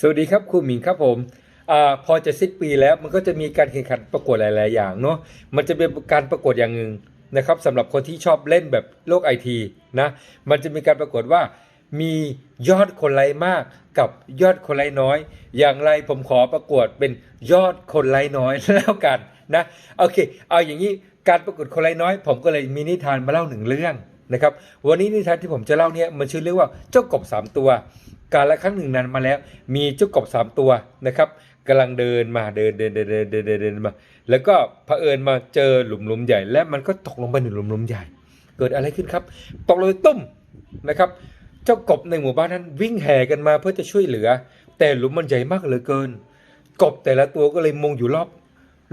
สวัสดีครับครูหมิงครับผมอพอจะสิ้นปีแล้วมันก็จะมีการแข่งขันประกวดหลาย ๆ อย่างเนาะมันจะเป็นการประกวดอย่างหนึ่งนะครับสำหรับคนที่ชอบเล่นแบบโลกไอทีนะมันจะมีการประกวดว่ามียอดคนไลค์มากกับยอดคนไลค์น้อย อย่างไรผมขอประกวดเป็นยอดคนไลค์น้อยแล้วกันนะโอเค เอาอย่างนี้การประกวดคนไลค์น้อย ผมก็เลยมีนิทานมาเล่าหนึ่งเรื่อง นะครับ วันนี้นิทานที่ผมจะเล่าเนี่ยมันชื่อเรื่องว่าเจ้ากบสามตัว การละครั้งหนึ่งนานมาแล้ว มีเจ้ากบสามตัวนะครับกำลังเดินมาเดินเดินเดินเดินเดินเดินมา แล้วก็เผอิญมาเจอหลุมหลุมใหญ่ และมันก็ตกลงไปในหลุมหลุมใหญ่ เกิดอะไรขึ้นครับ ตกลงไปตุ้มนะครับเจ้ากบในหมู่บ้านนั้นวิ่งแห่กันมาเพื่อจะช่วยเหลือ แต่หลุมมันใหญ่มากเหลือเกิน กบแต่ละตัวก็เลยมุงอยู่รอบ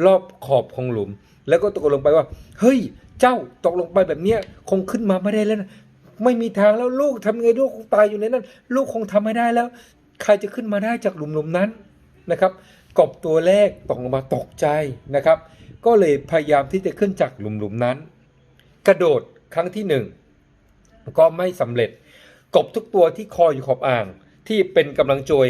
รอบขอบของหลุม แล้วก็ตกลงไปว่า เฮ้ย เจ้าตกลงไปแบบเนี้ยคงขึ้นมาไม่ได้แล้วนะไม่มีทางแล้วลูกทำไงลูกคงตายอยู่ในนั้น ลูกคงทำไม่ได้แล้ว ใครจะขึ้นมาได้จากหลุมหลุมนั้นนะครับ กบตัวแรกตกลงมาตกใจนะครับ ก็เลยพยายามที่จะขึ้นจากหลุมหลุมนั้น กระโดดครั้งที่หนึ่งก็ไม่สำเร็จ กบทุกตัวที่คอยอยู่ขอบอ่างที่เป็นกำลังโจย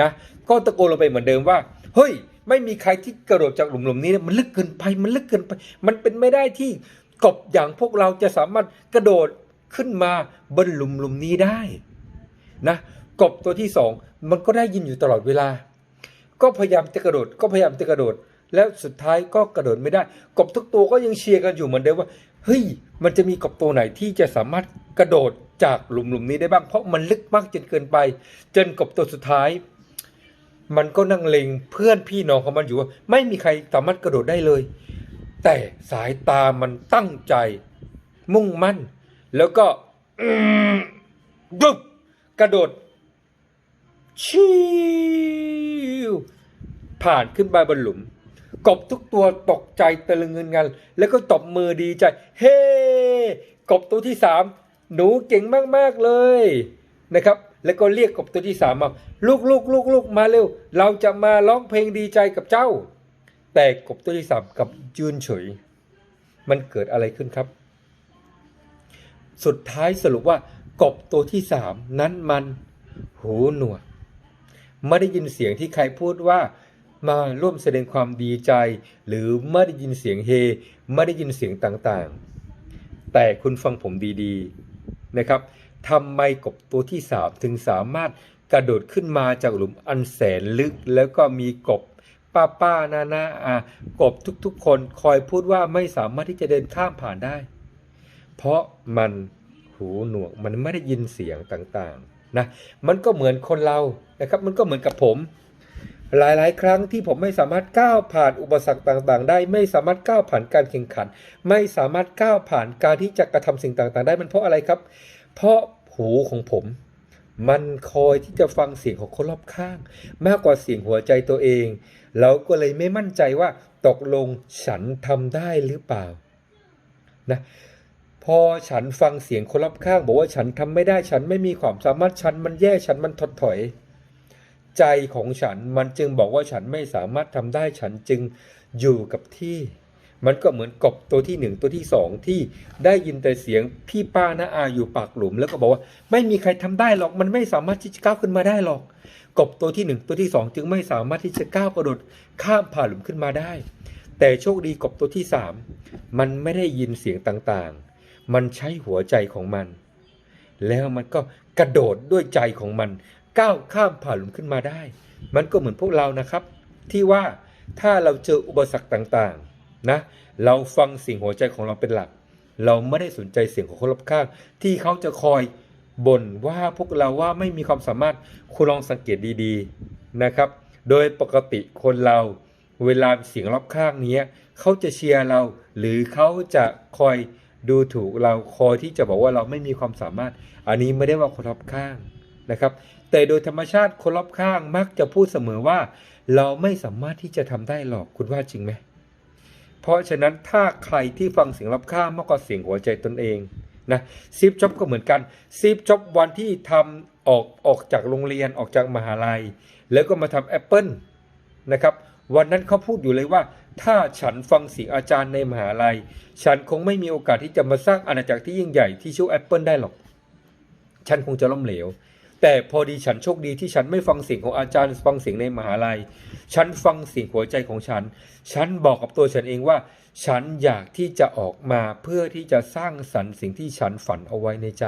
นะ ก็ตะโกนลงไปเหมือนเดิมว่า เฮ้ย ไม่มีใครที่กระโดดจากหลุมหลุมนี้มันลึกเกินไปมันลึกเกินไป มันเป็นไม่ได้ที่กบอย่างพวกเราจะสามารถกระโดดขึ้นมาบนหลุมหลุมนี้ได้นะกบตัวที่สองมันก็ได้ยินอยู่ตลอดเวลา ก็พยายามจะกระโดด ก็พยายามจะกระโดด แล้วสุดท้ายก็กระโดดไม่ได้ กบทุกตัวก็ยังเชียร์กันอยู่เหมือนเดิมว่าเฮ้ยมันจะมีกบตัวไหนที่จะสามารถกระโดดจากหลุมหลุมนี้ได้บ้าง เพราะมันลึกมากจนเกินไป จนกบตัวสุดท้าย มันก็นั่งเลงเพื่อนพี่น้องของมันอยู่ว่าไม่มีใครสามารถกระโดดได้เลย แต่สายตามันตั้งใจ มุ่งมั่น แล้วก็อืมบึบกระโดด ชิวผ่านขึ้นไปบนหลุม กบทุกตัวตกใจตะลึงเงินงัน แล้วก็ตบมือดีใจ เฮ้ กบตัวที่สามหนูเก่งมาก ๆ เลยนะครับ แล้วก็เรียกกบตัวที่สามมาลูกลูกลูกลูกมาเร็ว เราจะมาร้องเพลงดีใจกับเจ้า แต่กบตัวที่สามกับยืนเฉย มันเกิดอะไรขึ้นครับ สุดท้ายสรุปว่ากบตัวที่สามนั้นมันหูหนวกไม่ได้ยินเสียงที่ใครพูดว่ามาร่วมแสดงความดีใจ หรือไม่ได้ยินเสียงเฮไม่ได้ยินเสียงต่างๆ แต่คุณฟังผมดีๆนะครับ ทำไมกบตัวที่สามถึงสามารถกระโดดขึ้นมาจากหลุมอันแสนลึก แล้วก็มีกบป้าป้านานาอากบทุกๆ คนคอยพูดว่าไม่สามารถที่จะเดินข้ามผ่านได้ เพราะมันหูหนวกมันไม่ได้ยินเสียงต่างๆนะมันก็เหมือนคนเรานะครับ มันก็เหมือนกับผม หลายๆ ครั้งที่ผมไม่สามารถก้าวผ่านอุปสรรคต่างๆ ได้ ไม่สามารถก้าวผ่านการแข่งขัน ไม่สามารถก้าวผ่านการที่จะกระทำสิ่งต่างๆ ได้มันเพราะอะไรครับ เพราะหูของผม มันคอยที่จะฟังเสียงของคนรอบข้าง มากกว่าเสียงหัวใจตัวเอง เราก็เลยไม่มั่นใจว่าตกลงฉันทำได้หรือเปล่านะพอฉันฟังเสียงคนรอบข้างบอกว่าฉันทำไม่ได้ฉันไม่มีความสามารถฉันมันแย่ฉันมันถดถอย ใจของฉันมันจึงบอกว่าฉันไม่สามารถทำได้ฉันจึงอยู่กับที่ มันก็เหมือนกบตัวที่หนึ่งตัวที่สองที่ได้ยินแต่เสียงพี่ป้านาอาอยู่ปากหลุม แล้วก็บอกว่าไม่มีใครทำได้หรอก มันไม่สามารถที่จะก้าวขึ้นมาได้หรอก กบตัวที่หนึ่งตัวที่สองจึงไม่สามารถที่จะก้าวกระโดดข้ามผ่านหลุมขึ้นมาได้ แต่โชคดีกบตัวที่สามมันไม่ได้ยินเสียงต่างๆ มันใช้หัวใจของมัน แล้วมันก็กระโดดด้วยใจของมันก้าวข้ามผ่านหลุมขึ้นมาได้ มันก็เหมือนพวกเรานะครับ ที่ว่าถ้าเราเจออุปสรรคต่างๆ นะเราฟังเสียงหัวใจของเราเป็นหลัก เราไม่ได้สนใจเสียงของคนรอบข้าง ที่เขาจะคอยบ่นว่าพวกเราว่าไม่มีความสามารถคุณลองสังเกตดีๆนะครับ โดยปกติคนเราเวลาเสียงรอบข้างนี้เขาจะเชียร์เรา หรือเขาจะคอยดูถูกเราคอยที่จะบอกว่าเราไม่มีความสามารถ อันนี้ไม่ได้ว่าคนรอบข้างนะครับ แต่โดยธรรมชาติคนรอบข้างมักจะพูดเสมอว่า เราไม่สามารถที่จะทำได้หรอกคุณว่าจริงไหม เพราะฉะนั้นถ้าใครที่ฟังเสียงรอบข้ามากกว่าเสียงหัวใจตนเองนะซีฟจ็อบก็เหมือนกันซีฟจ็อบวันที่ทำออกออกจากโรงเรียนออกจากมหาลัย แล้วก็มาทำแอปเปิลนะครับวันนั้นเขาพูดอยู่เลยว่า ถ้าฉันฟังเสียงอาจารย์ในมหาลัย ฉันคงไม่มีโอกาสที่จะมาสร้างอาณาจักรที่ยิ่งใหญ่ที่ชื่อแอปเปิลได้หรอก ฉันคงจะล้มเหลว แต่พอดีฉันโชคดีที่ฉันไม่ฟังเสียงของอาจารย์ฟังเสียงในมหาลัย ฉันฟังเสียงหัวใจของฉัน ฉันบอกกับตัวฉันเองว่า ฉันอยากที่จะออกมาเพื่อที่จะสร้างสรรค์สิ่งที่ฉันฝันเอาไว้ในใจ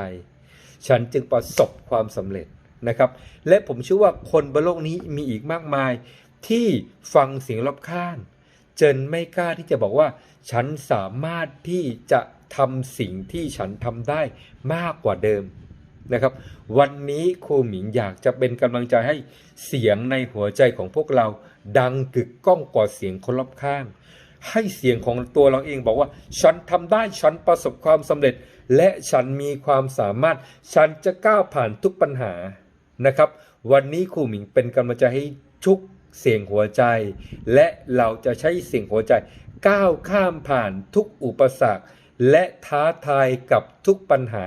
ฉันจึงประสบความสำเร็จนะครับ และผมเชื่อว่าคนบนโลกนี้มีอีกมากมาย ที่ฟังเสียงรอบข้างจนไม่กล้าที่จะบอกว่า ฉันสามารถที่จะทำสิ่งที่ฉันทำได้มากกว่าเดิม นะครับ วันนี้ครูหมิงอยากจะเป็นกำลังใจให้เสียงในหัวใจของพวกเราดังกึกก้องกว่าเสียงคนรอบข้าง ให้เสียงของตัวเราเองบอกว่า ฉันทำได้ฉันประสบความสำเร็จ และฉันมีความสามารถ ฉันจะก้าวผ่านทุกปัญหานะครับ วันนี้ครูหมิงเป็นกำลังใจให้ทุกเสียงหัวใจ และเราจะใช้เสียงหัวใจ ก้าวข้ามผ่านทุกอุปสรรค และท้าทายกับทุกปัญหา